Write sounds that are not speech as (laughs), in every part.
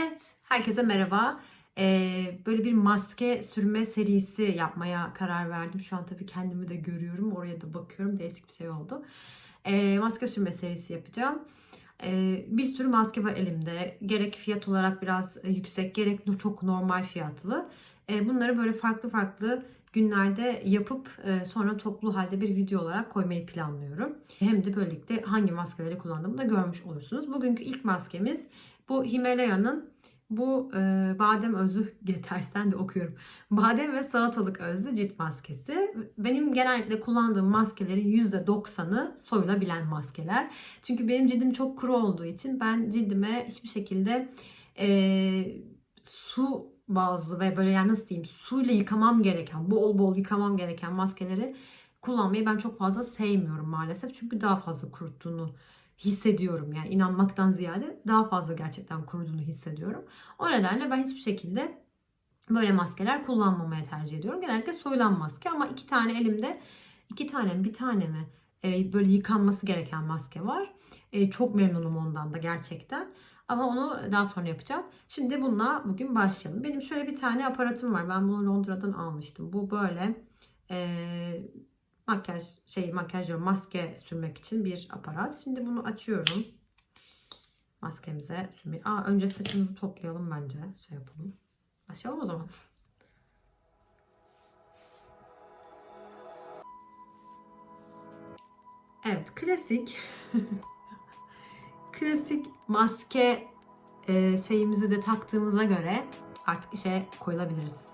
Evet, herkese merhaba. Ee, böyle bir maske sürme serisi yapmaya karar verdim. Şu an tabii kendimi de görüyorum. Oraya da bakıyorum. Değişik bir şey oldu. Ee, maske sürme serisi yapacağım. Ee, bir sürü maske var elimde. Gerek fiyat olarak biraz e, yüksek, gerek çok normal fiyatlı. Ee, bunları böyle farklı farklı günlerde yapıp e, sonra toplu halde bir video olarak koymayı planlıyorum. Hem de böylelikle hangi maskeleri kullandığımı da görmüş olursunuz. Bugünkü ilk maskemiz bu Himalaya'nın bu e, badem özlü (laughs) tersten de okuyorum. Badem ve salatalık özlü cilt maskesi. Benim genellikle kullandığım maskelerin %90'ı soyulabilen maskeler. Çünkü benim cildim çok kuru olduğu için ben cildime hiçbir şekilde e, su bazlı ve böyle yani nasıl diyeyim suyla yıkamam gereken, bol bol yıkamam gereken maskeleri kullanmayı ben çok fazla sevmiyorum maalesef. Çünkü daha fazla kuruttuğunu hissediyorum. Yani inanmaktan ziyade daha fazla gerçekten kuruduğunu hissediyorum. O nedenle ben hiçbir şekilde böyle maskeler kullanmamaya tercih ediyorum. Genellikle soyulan maske ama iki tane elimde iki tane bir tane mi e, böyle yıkanması gereken maske var. E, çok memnunum ondan da gerçekten. Ama onu daha sonra yapacağım. Şimdi bununla bugün başlayalım. Benim şöyle bir tane aparatım var. Ben bunu Londra'dan almıştım. Bu böyle e, makyaj şey makyaj diyorum maske sürmek için bir aparat. Şimdi bunu açıyorum. Maskemize sürmeyi. Aa, önce saçımızı toplayalım bence. Şey yapalım. Başlayalım o zaman. Evet klasik (laughs) klasik maske e, şeyimizi de taktığımıza göre artık işe koyulabiliriz.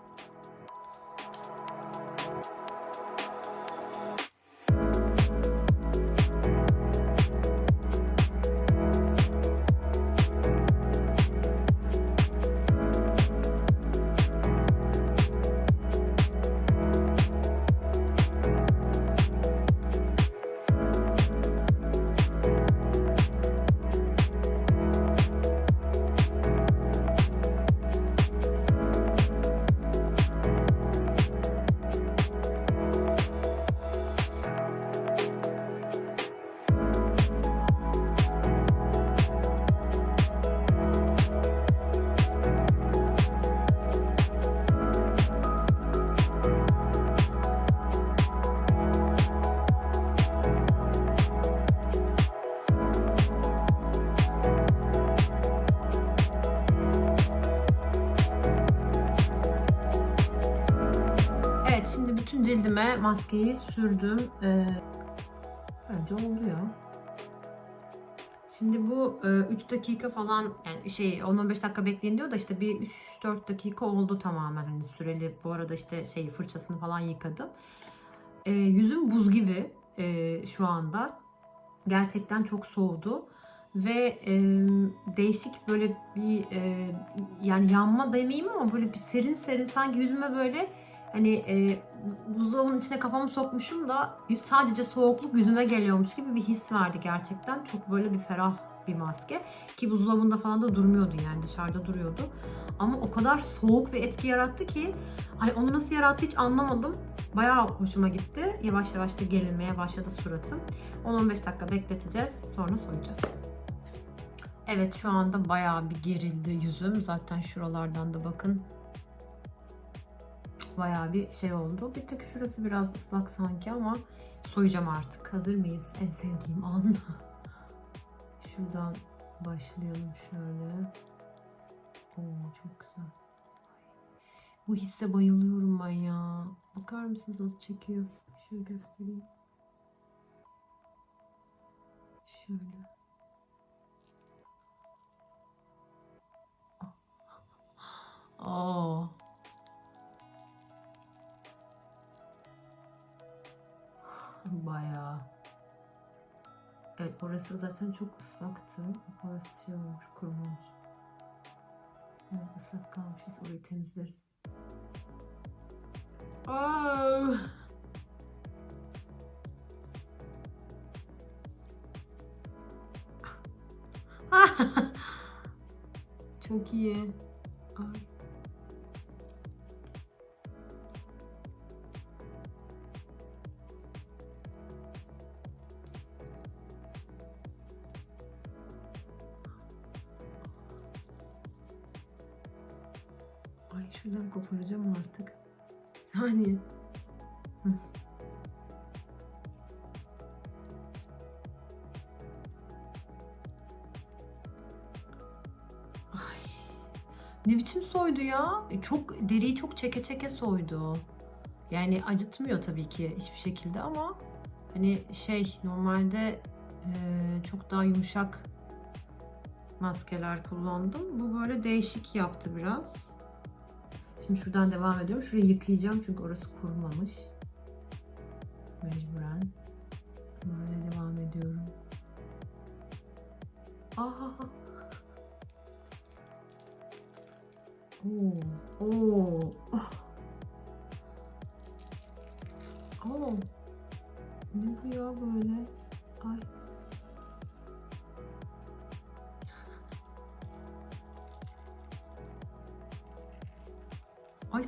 Cildime maskeyi sürdüm. Ee, oluyor. Şimdi bu 3 dakika falan yani şey 10-15 dakika bekleyin diyor da işte bir 3-4 dakika oldu tamamen hani süreli. Bu arada işte şey fırçasını falan yıkadım. Ee, yüzüm buz gibi e, şu anda. Gerçekten çok soğudu ve e, değişik böyle bir e, yani yanma demeyeyim ama böyle bir serin serin sanki yüzüme böyle hani e, buzdolabının içine kafamı sokmuşum da sadece soğukluk yüzüme geliyormuş gibi bir his verdi gerçekten. Çok böyle bir ferah bir maske. Ki buzdolabında falan da durmuyordu yani dışarıda duruyordu. Ama o kadar soğuk bir etki yarattı ki ay onu nasıl yarattı hiç anlamadım. Bayağı hoşuma gitti. Yavaş yavaş da gerilmeye başladı suratım. 10-15 dakika bekleteceğiz. Sonra soyacağız. Evet şu anda bayağı bir gerildi yüzüm. Zaten şuralardan da bakın bayağı bir şey oldu. Bir tek şurası biraz ıslak sanki ama soyacağım artık. Hazır mıyız? En sevdiğim an. (laughs) Şuradan başlayalım şöyle. Oo çok güzel. Bu hisse bayılıyorum ben ya. Bakar mısınız nasıl çekiyor? Şöyle göstereyim. Şöyle. (laughs) Oh. Bayağı. Evet orası zaten çok ıslaktı. Orası şey olmuş, kurumuş. Evet, ıslak kalmışız. Orayı temizleriz. Oh. (laughs) çok iyi. Ay. Deriyi çok çeke çeke soydu. Yani acıtmıyor tabii ki hiçbir şekilde ama hani şey normalde e, çok daha yumuşak maskeler kullandım. Bu böyle değişik yaptı biraz. Şimdi şuradan devam ediyorum. Şurayı yıkayacağım çünkü orası kurumamış.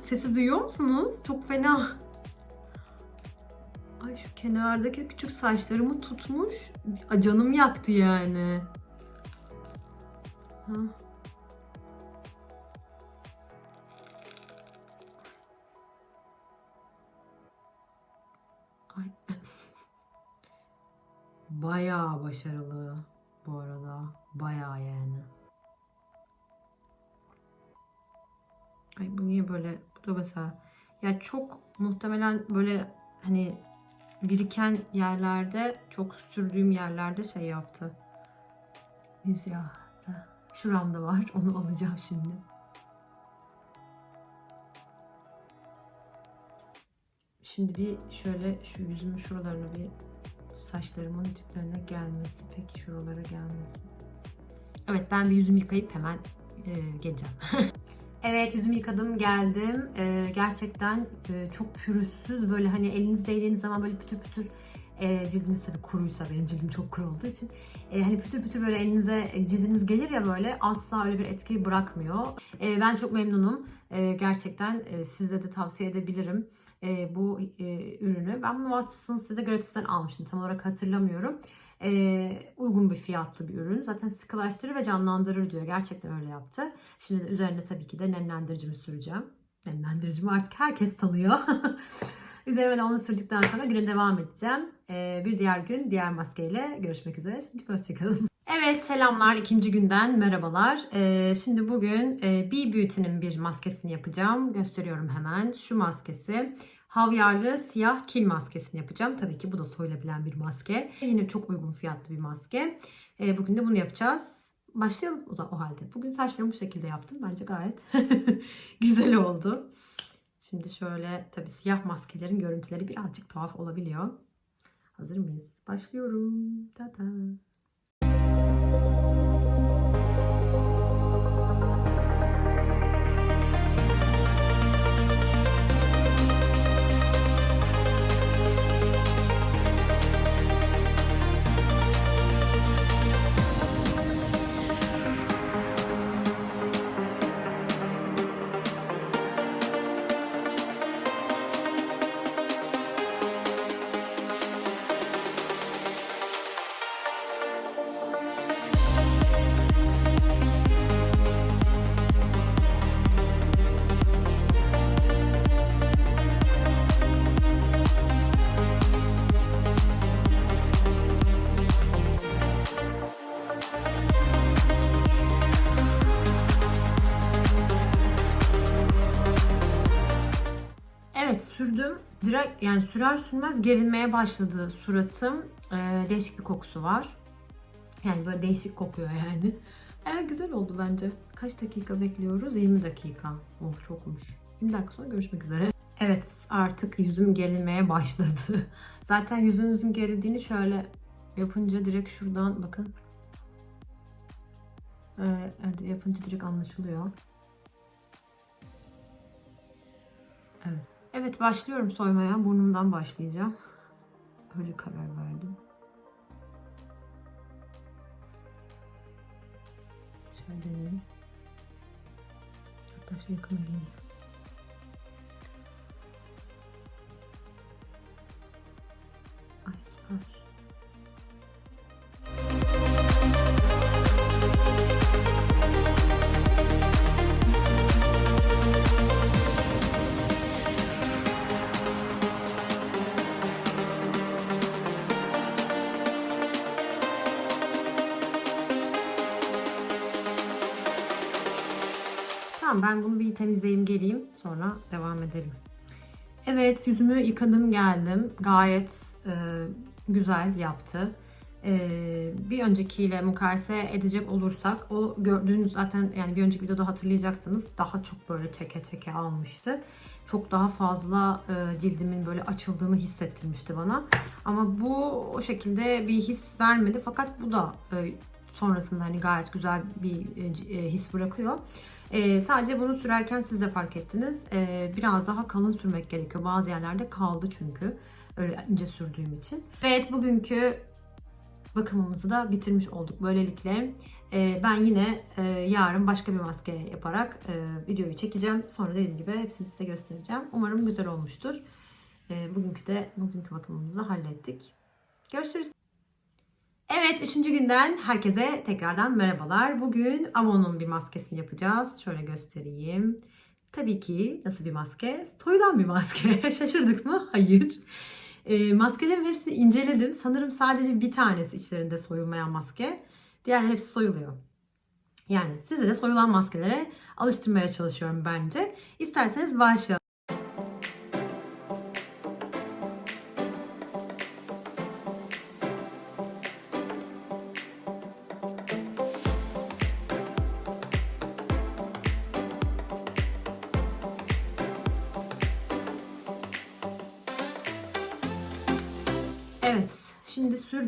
Sesi duyuyor musunuz? Çok fena. Ay şu kenardaki küçük saçlarımı tutmuş. Canım yaktı yani. Ha. Ay. (laughs) Bayağı başarılı bu arada. Bayağı yani. Ay bu niye böyle? Da mesela ya çok muhtemelen böyle hani biriken yerlerde çok sürdüğüm yerlerde şey yaptı. İz ya. Şuramda var. Onu alacağım şimdi. Şimdi bir şöyle şu yüzümün şuralarına bir saçlarımın diplerine gelmesi. Peki şuralara gelmesi. Evet ben bir yüzümü yıkayıp hemen e, geleceğim. (laughs) Evet yüzümü yıkadım geldim. Ee, gerçekten e, çok pürüzsüz böyle hani eliniz değdiğiniz zaman böyle pütür pütür e, cildiniz tabii kuruysa benim cildim çok kuru olduğu için e, hani pütür pütür böyle elinize e, cildiniz gelir ya böyle asla öyle bir etki bırakmıyor. E, ben çok memnunum. E, gerçekten e, size de tavsiye edebilirim e, bu e, ürünü. Ben bunu Watsons ya da Gratis'ten almıştım tam olarak hatırlamıyorum. E, uygun bir fiyatlı bir ürün. Zaten sıkılaştırır ve canlandırır diyor. Gerçekten öyle yaptı. Şimdi de üzerine tabii ki de nemlendiricimi süreceğim. Nemlendiricimi artık herkes tanıyor. (laughs) Üzerime de onu sürdükten sonra güne devam edeceğim. E, bir diğer gün diğer maskeyle görüşmek üzere. Şimdi hoşçakalın. (laughs) Evet selamlar ikinci günden merhabalar. E, şimdi bugün e, B Beauty'nin bir maskesini yapacağım. Gösteriyorum hemen. Şu maskesi. Havyarlı siyah kil maskesini yapacağım. Tabii ki bu da soyulabilen bir maske. Yine çok uygun fiyatlı bir maske. E, bugün de bunu yapacağız. Başlayalım o, o halde. Bugün saçlarımı bu şekilde yaptım. Bence gayet (laughs) güzel oldu. Şimdi şöyle tabii siyah maskelerin görüntüleri birazcık tuhaf olabiliyor. Hazır mıyız? Başlıyorum. Ta-ta. Evet yani sürer sürmez gerilmeye başladı suratım. Ee, değişik bir kokusu var. Yani böyle değişik kokuyor yani. Evet güzel oldu bence. Kaç dakika bekliyoruz? 20 dakika. Oh çokmuş. 20 dakika sonra görüşmek üzere. Evet artık yüzüm gerilmeye başladı. (laughs) Zaten yüzünüzün gerildiğini şöyle yapınca direkt şuradan bakın. Ee, evet, yapınca direkt anlaşılıyor. Evet. Evet başlıyorum soymaya. Burnumdan başlayacağım. Öyle karar verdim. Şöyle deneyelim. Hatta şu yakına geleyim. Ay süper. Tamam ben bunu bir temizleyeyim geleyim sonra devam edelim. Evet yüzümü yıkadım geldim. Gayet e, güzel yaptı. E, bir öncekiyle mukayese edecek olursak o gördüğünüz zaten yani bir önceki videoda hatırlayacaksınız daha çok böyle çeke çeke almıştı. Çok daha fazla e, cildimin böyle açıldığını hissettirmişti bana. Ama bu o şekilde bir his vermedi fakat bu da e, sonrasında hani gayet güzel bir e, his bırakıyor. E, sadece bunu sürerken siz de fark ettiniz. E, biraz daha kalın sürmek gerekiyor. Bazı yerlerde kaldı çünkü. Öyle ince sürdüğüm için. Evet bugünkü bakımımızı da bitirmiş olduk. Böylelikle e, ben yine e, yarın başka bir maske yaparak e, videoyu çekeceğim. Sonra dediğim gibi hepsini size göstereceğim. Umarım güzel olmuştur. E, bugünkü de bugünkü bakımımızı hallettik. Görüşürüz. Evet, üçüncü günden herkese tekrardan merhabalar. Bugün Avon'un bir maskesini yapacağız. Şöyle göstereyim. Tabii ki nasıl bir maske? Soyulan bir maske. (laughs) Şaşırdık mı? Hayır. E, maskelerin hepsini inceledim. Sanırım sadece bir tanesi içlerinde soyulmayan maske. Diğer hepsi soyuluyor. Yani size de soyulan maskelere alıştırmaya çalışıyorum bence. İsterseniz başlayalım.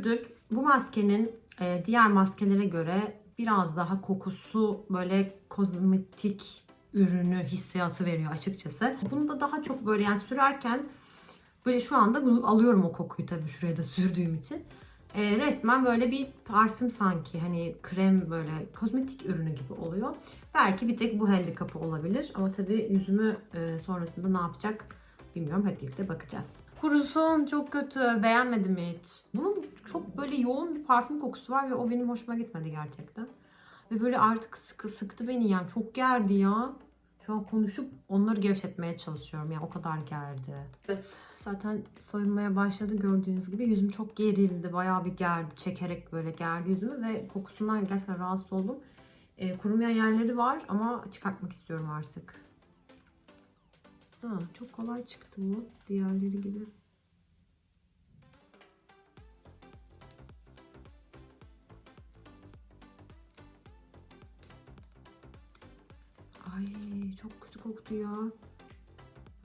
Sürdük. Bu maskenin e, diğer maskelere göre biraz daha kokusu böyle kozmetik ürünü hissiyatı veriyor açıkçası. Bunu da daha çok böyle yani sürerken böyle şu anda alıyorum o kokuyu tabii şuraya da sürdüğüm için. E, resmen böyle bir parfüm sanki hani krem böyle kozmetik ürünü gibi oluyor. Belki bir tek bu handikapı olabilir ama tabii yüzümü e, sonrasında ne yapacak bilmiyorum hep birlikte bakacağız. Kurusun çok kötü. Beğenmedim hiç. Bunun çok böyle yoğun bir parfüm kokusu var ve o benim hoşuma gitmedi gerçekten. Ve böyle artık sıkı sıktı beni yani. Çok gerdi ya. Şu an konuşup onları gevşetmeye çalışıyorum. Yani o kadar gerdi. Evet zaten soyunmaya başladı gördüğünüz gibi. Yüzüm çok gerildi. Bayağı bir gerdi. Çekerek böyle gerdi yüzümü ve kokusundan gerçekten rahatsız oldum. E, kurumayan yerleri var ama çıkartmak istiyorum artık. Ha, çok kolay çıktı bu diğerleri gibi. Ay çok kötü koktu ya.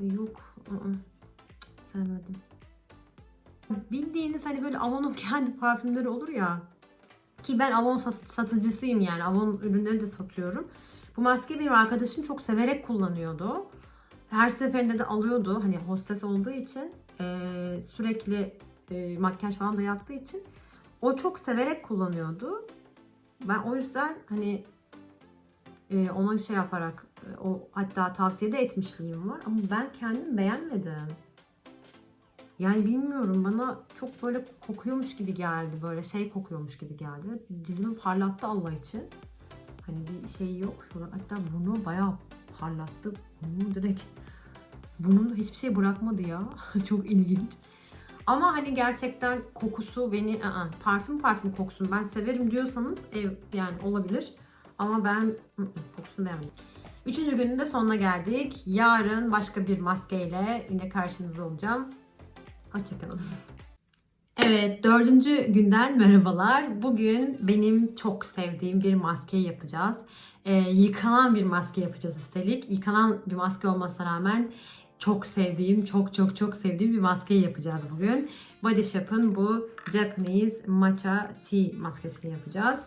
Yok. ı-ı. Sevmedim. Bildiğiniz hani böyle Avon'un (laughs) kendi parfümleri olur ya. Ki ben Avon sat- satıcısıyım yani. Avon ürünleri de satıyorum. Bu maske benim arkadaşım çok severek kullanıyordu her seferinde de alıyordu. Hani hostes olduğu için e, sürekli e, makyaj falan da yaptığı için o çok severek kullanıyordu. Ben o yüzden hani e, ona şey yaparak e, o hatta tavsiye de etmişliğim var ama ben kendim beğenmedim. Yani bilmiyorum bana çok böyle kokuyormuş gibi geldi. Böyle şey kokuyormuş gibi geldi. Dilimi parlattı Allah için. Hani bir şey yok. Şurada hatta bunu bayağı parlattı. Bunu direkt burnumda hiçbir şey bırakmadı ya. (laughs) Çok ilginç. Ama hani gerçekten kokusu beni ı-ı, parfüm parfüm kokusun ben severim diyorsanız ev yani olabilir. Ama ben kokusunu beğenmedim. Üçüncü günün de sonuna geldik. Yarın başka bir maskeyle yine karşınızda olacağım. Hoşçakalın. Evet, dördüncü günden merhabalar. Bugün benim çok sevdiğim bir maske yapacağız. Ee, yıkanan bir maske yapacağız üstelik. Yıkanan bir maske olmasına rağmen çok sevdiğim, çok çok çok sevdiğim bir maske yapacağız bugün. Body Shop'ın bu Japanese Matcha Tea maskesini yapacağız.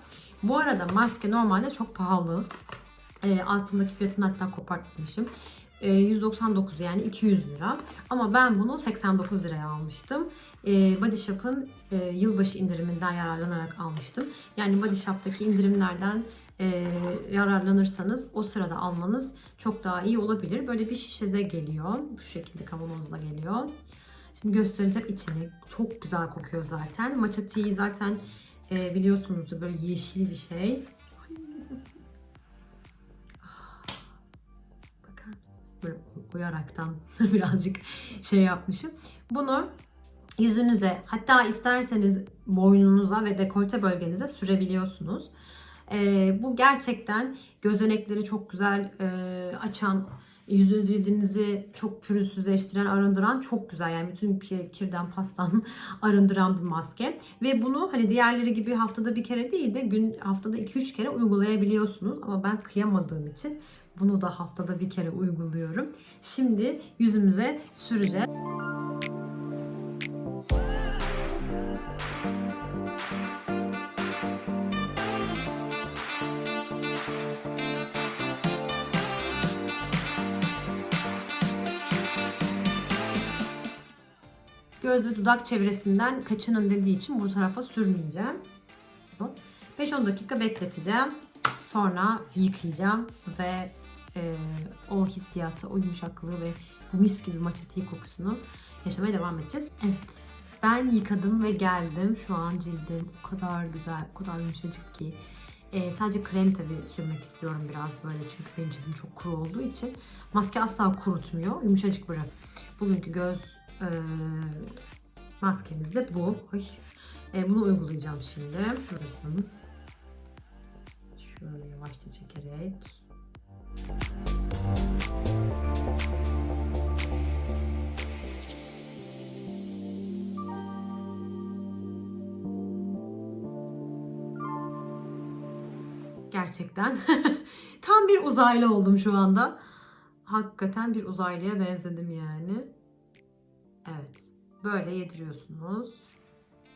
Bu arada maske normalde çok pahalı. E, altındaki fiyatını hatta kopartmışım. E, 199 yani 200 lira. Ama ben bunu 89 liraya almıştım. E, Body Shop'ın e, yılbaşı indiriminden yararlanarak almıştım. Yani Body Shop'taki indirimlerden e, yararlanırsanız o sırada almanız çok daha iyi olabilir. Böyle bir şişede geliyor. Bu şekilde kavanozda geliyor. Şimdi göstereceğim içini. Çok güzel kokuyor zaten. Matcha tea zaten e, biliyorsunuz böyle yeşil bir şey. Bakar mısınız? Böyle koyaraktan (laughs) birazcık şey yapmışım. Bunu yüzünüze hatta isterseniz boynunuza ve dekolte bölgenize sürebiliyorsunuz. Ee, bu gerçekten gözenekleri çok güzel e, açan, yüzü cildinizi çok pürüzsüzleştiren, arındıran çok güzel. Yani bütün ki- kirden, pastan (laughs) arındıran bir maske. Ve bunu hani diğerleri gibi haftada bir kere değil de gün haftada 2-3 kere uygulayabiliyorsunuz. Ama ben kıyamadığım için bunu da haftada bir kere uyguluyorum. Şimdi yüzümüze süreceğiz. Göz ve dudak çevresinden kaçının dediği için bu tarafa sürmeyeceğim. 5-10 dakika bekleteceğim. Sonra yıkayacağım ve e, o hissiyatı, o yumuşaklığı ve bu mis gibi tea kokusunu yaşamaya devam edeceğiz. Evet. Ben yıkadım ve geldim. Şu an cildim o kadar güzel, o kadar yumuşacık ki. E, sadece krem tabii sürmek istiyorum biraz böyle çünkü benim cildim çok kuru olduğu için. Maske asla kurutmuyor. Yumuşacık bırak. Bugünkü göz e, maskemiz de bu. Ay. E, bunu uygulayacağım şimdi. Hazırsanız. Şöyle yavaşça çekerek. Gerçekten (laughs) tam bir uzaylı oldum şu anda. Hakikaten bir uzaylıya benzedim yani. Evet. Böyle yediriyorsunuz.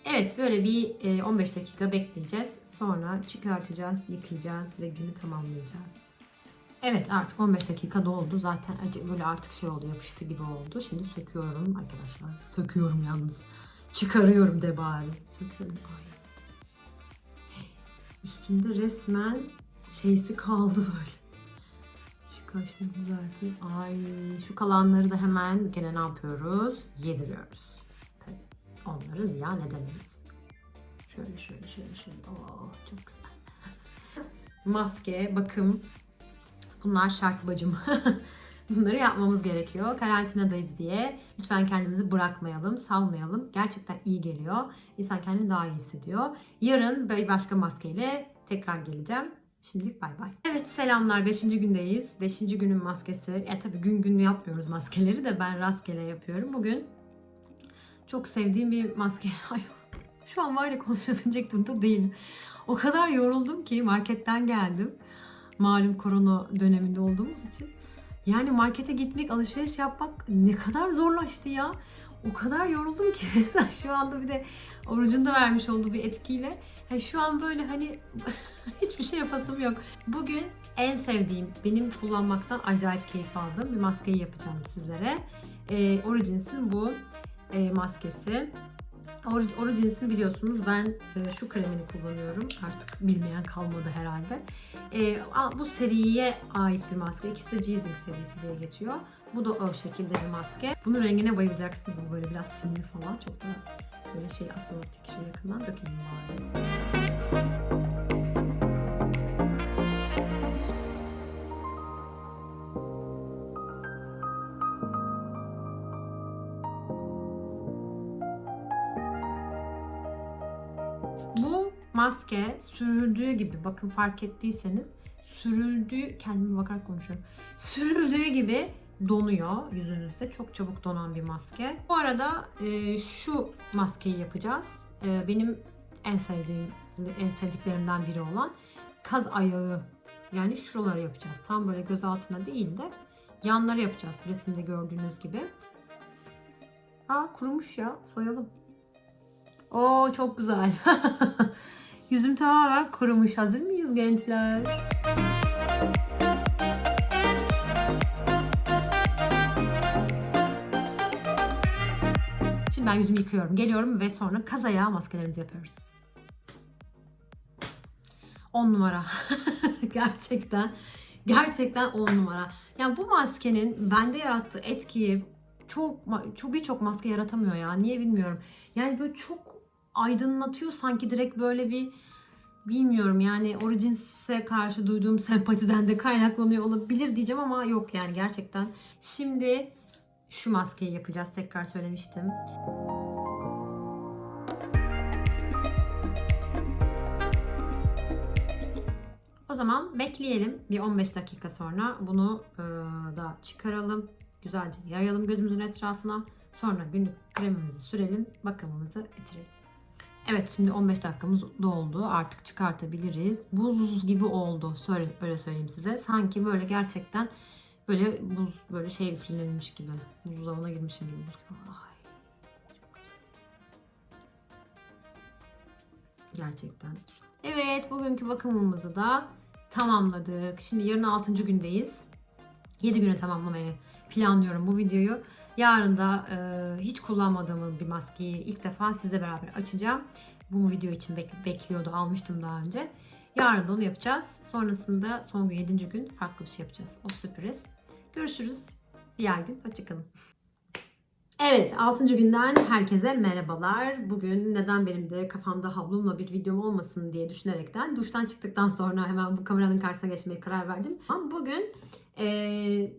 Evet böyle bir e, 15 dakika bekleyeceğiz. Sonra çıkartacağız, yıkayacağız ve günü tamamlayacağız. Evet artık 15 dakika doldu. Zaten böyle artık şey oldu yapıştı gibi oldu. Şimdi söküyorum arkadaşlar. Söküyorum yalnız. Çıkarıyorum de bari. Söküyorum. Ay. Üstünde resmen şeysi kaldı böyle. Kaşını düzelteyim. Ay şu kalanları da hemen gene ne yapıyoruz? Yediriyoruz. Tabii onları ziyan edemeyiz. Şöyle şöyle şöyle şöyle. Oh çok güzel. (laughs) Maske, bakım. Bunlar şart bacım. (laughs) Bunları yapmamız gerekiyor. Karantinadayız diye. Lütfen kendimizi bırakmayalım, salmayalım. Gerçekten iyi geliyor. İnsan kendini daha iyi hissediyor. Yarın bir başka maskeyle tekrar geleceğim. Şimdilik bay bay. Evet selamlar. 5. gündeyiz. 5. günün maskesi. E tabi gün gün yapmıyoruz maskeleri de ben rastgele yapıyorum. Bugün çok sevdiğim bir maske. (laughs) Ay, şu an var ya konuşabilecek durumda değilim. O kadar yoruldum ki marketten geldim. Malum korona döneminde olduğumuz için. Yani markete gitmek, alışveriş yapmak ne kadar zorlaştı ya. O kadar yoruldum ki (laughs) mesela şu anda bir de orucunda vermiş olduğu bir etkiyle. Yani şu an böyle hani (laughs) hiçbir şey yapasım yok. Bugün en sevdiğim, benim kullanmaktan acayip keyif aldığım bir maskeyi yapacağım sizlere. Ee, Origins'in bu e, maskesi. Or- Origins'in biliyorsunuz ben e, şu kremini kullanıyorum. Artık bilmeyen kalmadı herhalde. E, bu seriye ait bir maske. İkisi de Jeezing serisi diye geçiyor. Bu da o şekilde bir maske. Bunun rengine bayılacaksınız. Bu böyle biraz simli falan. Çok da böyle şey asortik. Şu yakından dökelim bari. Bu maske sürüldüğü gibi bakın fark ettiyseniz sürüldüğü kendime bakarak konuşuyorum. Sürüldüğü gibi donuyor yüzünüzde. Çok çabuk donan bir maske. Bu arada e, şu maskeyi yapacağız. E, benim en sevdiğim, en sevdiklerimden biri olan kaz ayağı. Yani şuraları yapacağız. Tam böyle göz altına değil de yanları yapacağız. Resimde gördüğünüz gibi. Aa kurumuş ya. Soyalım. Oo çok güzel. (laughs) Yüzüm tamamen kurumuş. Hazır mıyız gençler? Şimdi ben yüzümü yıkıyorum. Geliyorum ve sonra kaz ayağı maskelerimizi yapıyoruz. 10 numara. (laughs) gerçekten. Gerçekten 10 numara. Yani bu maskenin bende yarattığı etkiyi çok çok birçok maske yaratamıyor ya. Niye bilmiyorum. Yani böyle çok aydınlatıyor sanki direkt böyle bir bilmiyorum yani Origins'e karşı duyduğum sempatiden de kaynaklanıyor olabilir diyeceğim ama yok yani gerçekten. Şimdi şu maskeyi yapacağız tekrar söylemiştim. O zaman bekleyelim. Bir 15 dakika sonra bunu e, da çıkaralım. Güzelce yayalım gözümüzün etrafına. Sonra günlük kremimizi sürelim. Bakımımızı bitirelim. Evet şimdi 15 dakikamız doldu. Artık çıkartabiliriz. Buz gibi oldu. Öyle söyleyeyim size. Sanki böyle gerçekten böyle buz böyle şey üflenilmiş gibi. Buzdolabına girmişim gibi. Buz gibi. Ay. Gerçekten. Evet bugünkü bakımımızı da tamamladık. Şimdi yarın 6. gündeyiz. 7 güne tamamlamayı planlıyorum bu videoyu. Yarın da e, hiç kullanmadığım bir maskeyi ilk defa sizle beraber açacağım. Bu video için bek- bekliyordu. Almıştım daha önce. Yarın da onu yapacağız. Sonrasında son gün 7. gün farklı bir şey yapacağız. O sürpriz. Görüşürüz. Diğer gün. Hoşçakalın. Evet 6. günden herkese merhabalar. Bugün neden benim de kafamda havlumla bir videom olmasın diye düşünerekten duştan çıktıktan sonra hemen bu kameranın karşısına geçmeye karar verdim. Ama bugün e,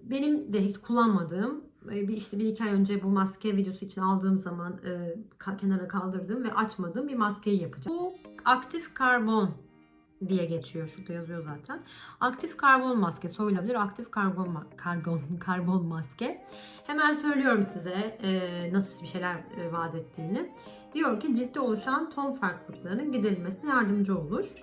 benim de hiç kullanmadığım e, bir işte bir iki ay önce bu maske videosu için aldığım zaman e, kenara kaldırdığım ve açmadığım bir maskeyi yapacağım. Bu aktif karbon diye geçiyor. Şurada yazıyor zaten. Aktif karbon maske soyulabilir. Aktif karbon karbon (laughs) karbon maske. Hemen söylüyorum size e, nasıl bir şeyler e, vaat ettiğini. Diyor ki ciltte oluşan ton farklılıklarının giderilmesine yardımcı olur.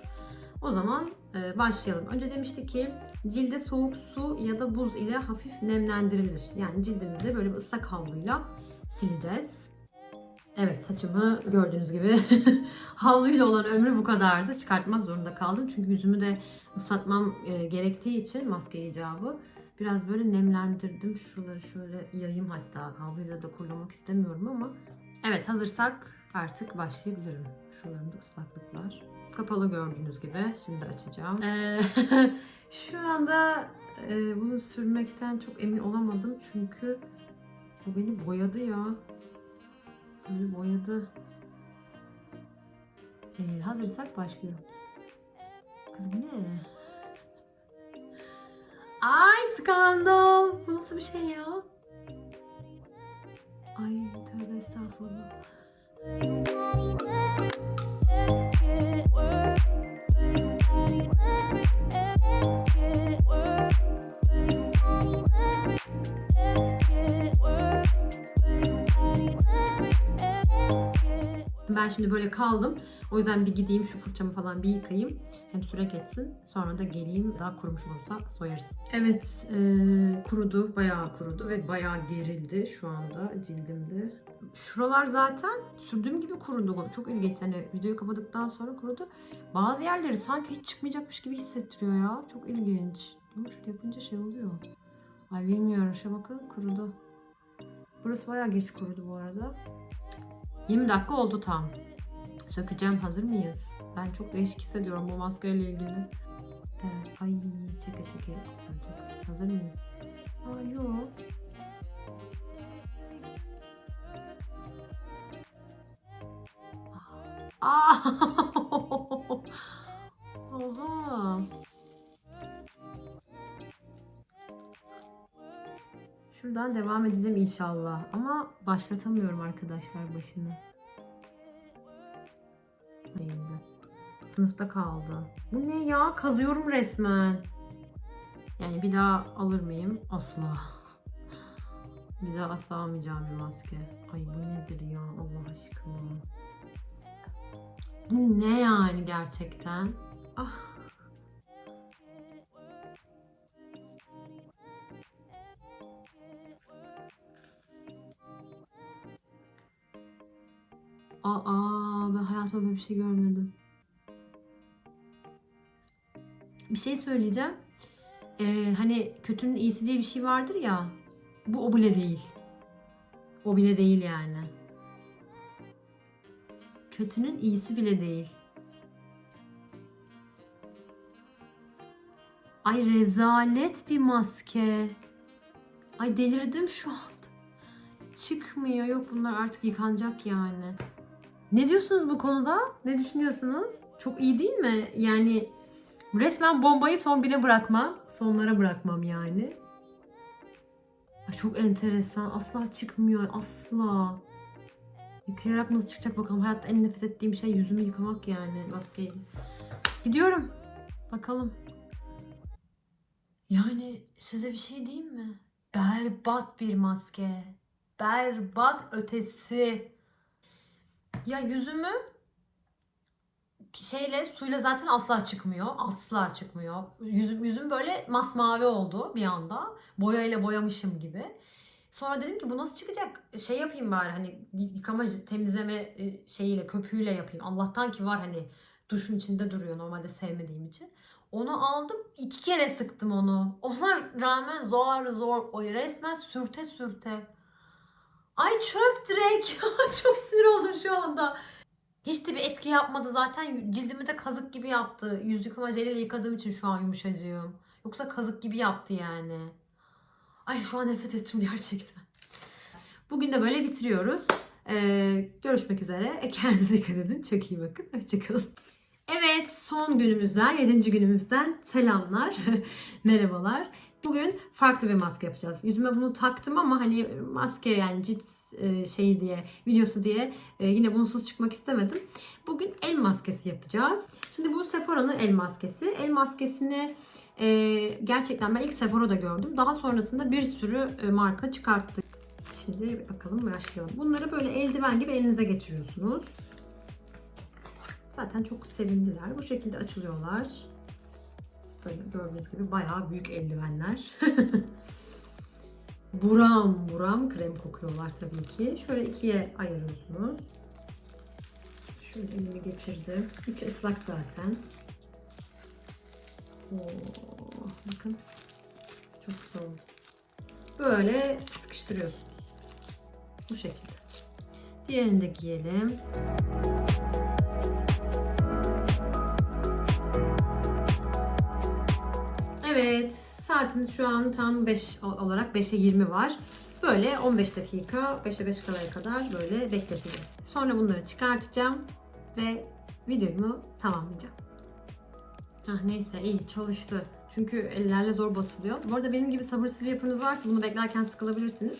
O zaman e, başlayalım. Önce demişti ki cilde soğuk su ya da buz ile hafif nemlendirilir. Yani cildimizi böyle bir ıslak havluyla sileceğiz. Evet saçımı gördüğünüz gibi (laughs) havluyla olan ömrü bu kadardı. Çıkartmak zorunda kaldım. Çünkü yüzümü de ıslatmam e, gerektiği için maske icabı biraz böyle nemlendirdim. Şuraları şöyle yayayım hatta. Havluyla da kurulamak istemiyorum ama. Evet hazırsak artık başlayabilirim. Şuralarımda ıslaklıklar. Kapalı gördüğünüz gibi. Şimdi açacağım. Ee, (laughs) şu anda e, bunu sürmekten çok emin olamadım. Çünkü bu beni boyadı ya. Böyle boyadı. Ee, hazırsak başlıyoruz. Kız bu ne? Ay skandal. Bu nasıl bir şey ya? Ay tövbe estağfurullah. Ben şimdi böyle kaldım. O yüzden bir gideyim şu fırçamı falan bir yıkayayım. Hem süre geçsin. Sonra da geleyim. Daha kurumuş olursa soyarız. Evet e, kurudu. Bayağı kurudu ve bayağı gerildi şu anda cildimde. Şuralar zaten sürdüğüm gibi kurudu. Çok ilginç. Hani videoyu kapadıktan sonra kurudu. Bazı yerleri sanki hiç çıkmayacakmış gibi hissettiriyor ya. Çok ilginç. Ama şöyle yapınca şey oluyor. Ay bilmiyorum. Şu bakın kurudu. Burası bayağı geç kurudu bu arada. 20 dakika oldu tam. Sökeceğim. Hazır mıyız? Ben çok değişik hissediyorum bu maskeyle ilgili. Evet. Ay çeke çeke. Hazır mıyız? Aa yok. Aa! (laughs) Oha! Şuradan devam edeceğim inşallah. Ama başlatamıyorum arkadaşlar başını. Neydi? Sınıfta kaldı. Bu ne ya? Kazıyorum resmen. Yani bir daha alır mıyım? Asla. Bir daha asla almayacağım bir maske. Ay bu nedir ya Allah aşkına. Bu ne yani gerçekten? Ah. Aa ben hayatımda böyle bir şey görmedim. Bir şey söyleyeceğim. Ee, hani kötünün iyisi diye bir şey vardır ya. Bu o bile değil. O bile değil yani. Kötünün iyisi bile değil. Ay rezalet bir maske. Ay delirdim şu anda. Çıkmıyor. Yok bunlar artık yıkanacak yani. Ne diyorsunuz bu konuda? Ne düşünüyorsunuz? Çok iyi değil mi? Yani resmen bombayı son güne bırakmam. Sonlara bırakmam yani. Ay çok enteresan. Asla çıkmıyor. Asla. Yıkayarak nasıl çıkacak bakalım. Hayatta en nefret ettiğim şey yüzümü yıkamak yani maskeyle. Gidiyorum. Bakalım. Yani size bir şey diyeyim mi? Berbat bir maske. Berbat ötesi. Ya yüzümü şeyle suyla zaten asla çıkmıyor. Asla çıkmıyor. Yüzüm, yüzüm böyle masmavi oldu bir anda. Boyayla boyamışım gibi. Sonra dedim ki bu nasıl çıkacak? Şey yapayım bari hani yıkama temizleme e, şeyiyle köpüğüyle yapayım. Allah'tan ki var hani duşun içinde duruyor normalde sevmediğim için. Onu aldım iki kere sıktım onu. Ona rağmen zor zor o resmen sürte sürte. Ay çöp direkt. (laughs) Çok sinir oldum şu anda. Hiç de bir etki yapmadı zaten. Cildimi de kazık gibi yaptı. Yüz yıkama jeliyle yıkadığım için şu an yumuşacığım. Yoksa kazık gibi yaptı yani. Ay şu an nefret ettim gerçekten. Bugün de böyle bitiriyoruz. Ee, görüşmek üzere. Kendinize dikkat edin. Çok iyi bakın. Hoşçakalın. Evet son günümüzden, 7. günümüzden selamlar. (laughs) Merhabalar. Bugün farklı bir maske yapacağız. Yüzüme bunu taktım ama hani maske yani cilt e, şeyi diye, videosu diye e, yine bunsuz çıkmak istemedim. Bugün el maskesi yapacağız. Şimdi bu Sephora'nın el maskesi. El maskesini e, gerçekten ben ilk Sephora'da gördüm. Daha sonrasında bir sürü marka çıkarttı. Şimdi bakalım başlayalım. Bunları böyle eldiven gibi elinize geçiriyorsunuz. Zaten çok sevimliler. Bu şekilde açılıyorlar. Böyle gördüğünüz gibi bayağı büyük eldivenler. (laughs) buram buram krem kokuyorlar tabii ki. Şöyle ikiye ayırıyorsunuz. Şöyle elimi geçirdim. İçi ıslak zaten. Oo, bakın. Çok güzel oldu. Böyle sıkıştırıyorsunuz. Bu şekilde. Diğerini de giyelim. Evet, saatimiz şu an tam 5 olarak 5'e 20 var. Böyle 15 dakika, 5'e 5 kalaya kadar böyle bekleteceğiz. Sonra bunları çıkartacağım ve videomu tamamlayacağım. Ah neyse iyi çalıştı. Çünkü ellerle zor basılıyor. Bu arada benim gibi sabırsız bir yapınız varsa bunu beklerken sıkılabilirsiniz.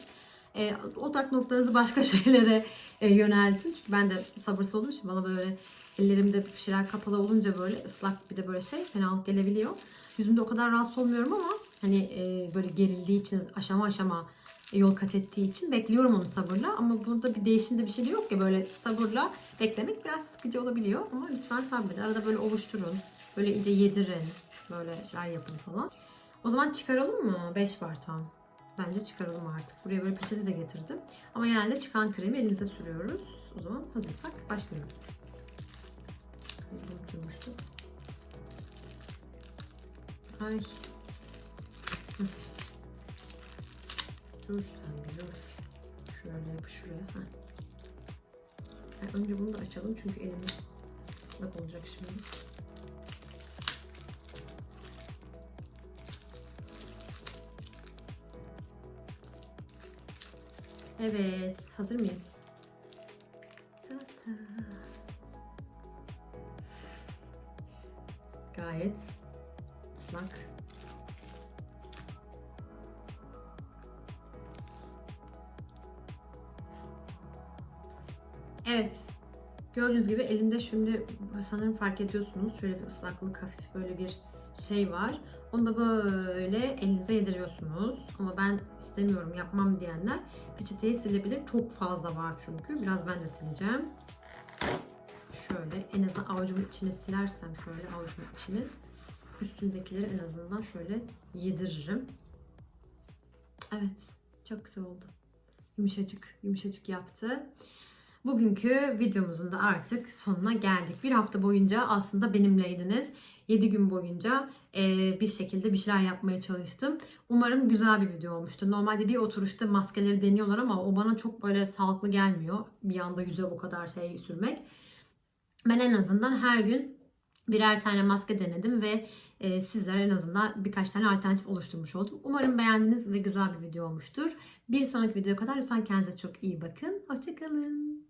E, odak noktanızı başka (laughs) şeylere e, yöneltin. Çünkü ben de sabırsız olduğum için bana böyle ellerimde bir kapalı olunca böyle ıslak bir de böyle şey fenalık gelebiliyor. Yüzümde o kadar rahatsız olmuyorum ama hani e, böyle gerildiği için aşama aşama yol kat ettiği için bekliyorum onu sabırla. Ama burada bir değişimde bir şey de yok ya böyle sabırla beklemek biraz sıkıcı olabiliyor. Ama lütfen sabredin. Arada böyle ovuşturun. Böyle iyice yedirin. Böyle şeyler yapın falan. O zaman çıkaralım mı? 5 var tam. Bence çıkaralım artık. Buraya böyle peçete de getirdim. Ama genelde çıkan kremi elimize sürüyoruz. O zaman hazırsak başlayalım. Unutmuştum. Ay. Dur sen bir dur. Şöyle yap şuraya. Ha. Yani önce bunu da açalım çünkü elimiz ıslak olacak şimdi. Evet, hazır mıyız? Şimdi sanırım fark ediyorsunuz. Şöyle bir ıslaklık hafif böyle bir şey var. Onu da böyle elinize yediriyorsunuz. Ama ben istemiyorum yapmam diyenler peçeteyi silebilir. Çok fazla var çünkü. Biraz ben de sileceğim. Şöyle en azından avucumun içine silersem şöyle avucumun içine üstündekileri en azından şöyle yediririm. Evet. Çok güzel oldu. Yumuşacık, yumuşacık yaptı. Bugünkü videomuzun da artık sonuna geldik. Bir hafta boyunca aslında benimleydiniz. 7 gün boyunca e, bir şekilde bir şeyler yapmaya çalıştım. Umarım güzel bir video olmuştur. Normalde bir oturuşta maskeleri deniyorlar ama o bana çok böyle sağlıklı gelmiyor. Bir anda yüze o kadar şey sürmek. Ben en azından her gün birer tane maske denedim ve e, sizlere en azından birkaç tane alternatif oluşturmuş oldum. Umarım beğendiniz ve güzel bir video olmuştur. Bir sonraki videoya kadar lütfen kendinize çok iyi bakın. Hoşçakalın.